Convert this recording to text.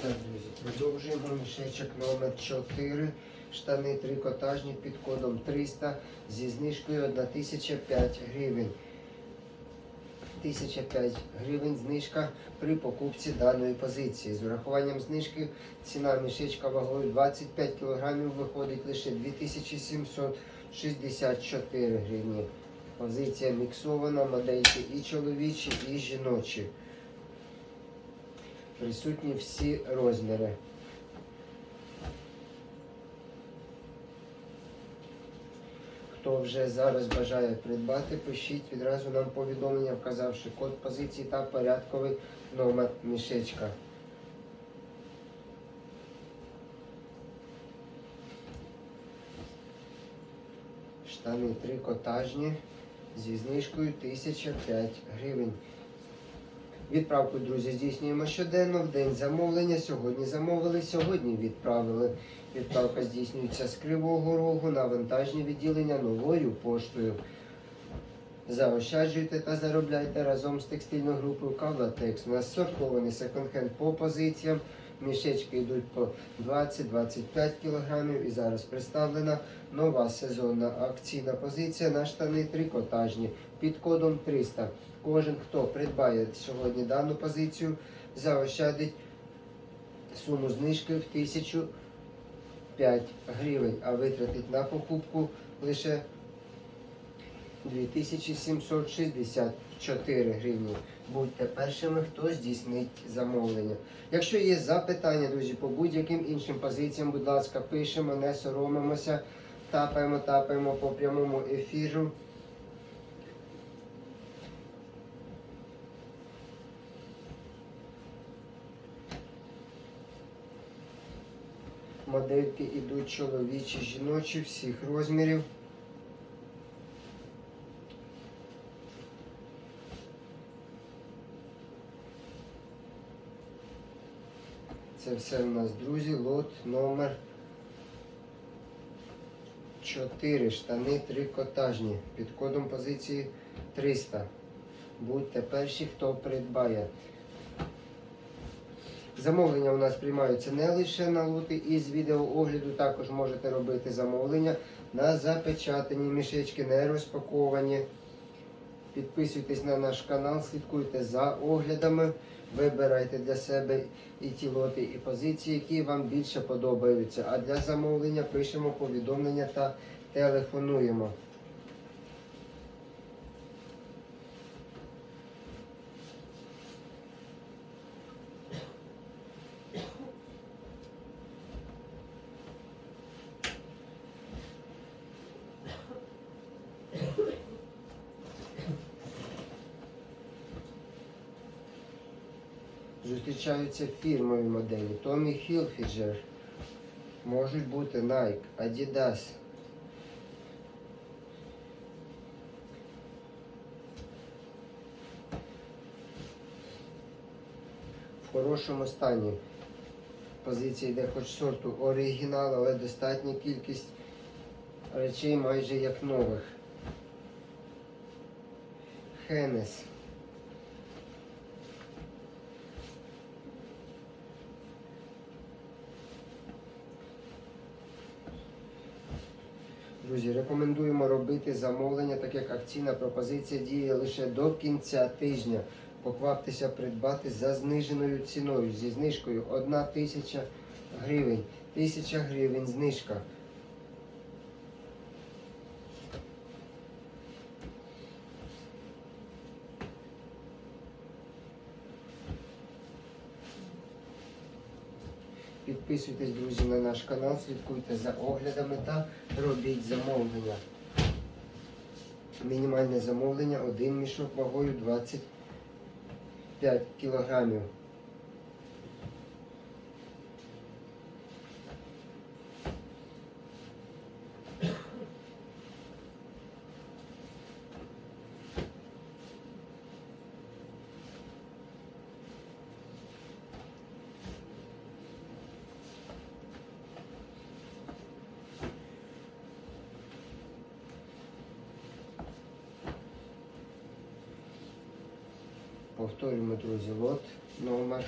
Так, друзі, продовжуємо мішечок номер 4. Штани трикотажні під кодом 300 зі знижкою 1005 гривень. 1005 гривень знижка при покупці даної позиції. З урахуванням знижки ціна мішечка вагою 25 кг виходить лише 2764 гривні. Позиція міксована, модельки і чоловічі, і жіночі. Присутні всі розміри. Хто вже зараз бажає придбати, пишіть відразу нам повідомлення, вказавши код позиції та порядковий номер мішечка. Штани трикотажні зі знижкою 1005 гривень. Відправку, друзі, здійснюємо щоденно в день замовлення. Сьогодні замовили, сьогодні відправили. Відправка здійснюється з Кривого Рогу на вантажні відділення новою поштою. Заощаджуйте та заробляйте разом з текстильною групою Кавлатекс. У нас сортований секонд-хенд по позиціям. Мішечки йдуть по 20-25 кг. І зараз представлена нова сезонна акційна позиція на штани трикотажні під кодом 300. Кожен, хто придбає сьогодні дану позицію, заощадить суму знижки в 1005 гривень, а витратить на покупку лише 2764 гривні. Будьте першими, хто здійснить замовлення. Якщо є запитання, друзі, по будь-яким іншим позиціям, будь ласка, пишемо, не соромимося, тапаємо, тапаємо по прямому ефіру. Модельки ідуть чоловічі, жіночі, всіх розмірів. Це все у нас, друзі, лот номер 4. Штани трикотажні. Під кодом позиції 300. Будьте перші, хто придбає. Замовлення у нас приймаються не лише на лоти із відеоогляду, також можете робити замовлення на запечатані мішечки, не розпаковані. Підписуйтесь на наш канал, слідкуйте за оглядами, вибирайте для себе і ті і позиції, які вам більше подобаються. А для замовлення пишемо повідомлення та телефонуємо. Зустрічаються фірмові моделі. Tommy Hilfiger. Можуть бути Nike, Adidas. В хорошому стані. Позиція йде хоч сорту оригінал, але достатня кількість речей майже як нових. Хенес. Друзі, рекомендуємо робити замовлення, так як акційна пропозиція діє лише до кінця тижня. Покваптеся придбати за зниженою ціною, зі знижкою 1 тисяча гривень. Тисяча гривень знижка. Підписуйтесь, друзі, на наш канал, слідкуйте за оглядами та робіть замовлення. Мінімальне замовлення один мішок вагою 25 кілограмів. Повторюємо, друзі, лот номер